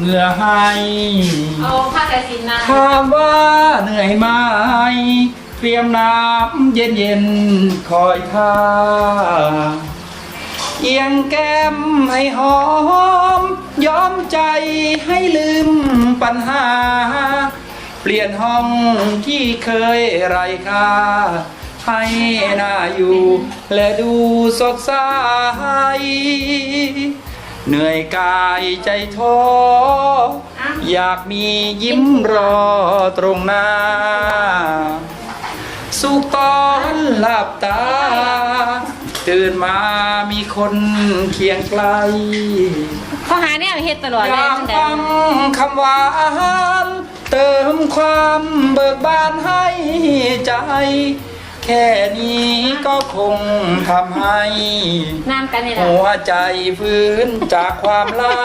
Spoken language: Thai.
เหงื่อให้เอาผ้ากระสินนะถามว่าเหนื่อยไหมเตรียมน้ำเย็นเย็นๆคอยท่าเอียงแก้มให้หอมยอมใจให้ลืมปัญหา เปลี่ยนห้องที่เคยไร้ค่าให้น่าอยู่ และดูสดใส เหนื่อยกายใจท้ออยากมียิ้มรอตรงหน้า สุขตอนหลับตา ตื่นมามีคนเคียงไกลเขาหาเนี่ยเฮ็ดตลอดอเลยยากตั้งแต่ฟังคำหวานเติมความเบิกบานให้ใจ แค่นี้ก็คงทำให้ น้ำกันนี่แหละ หัวใจฟื้นจากความลา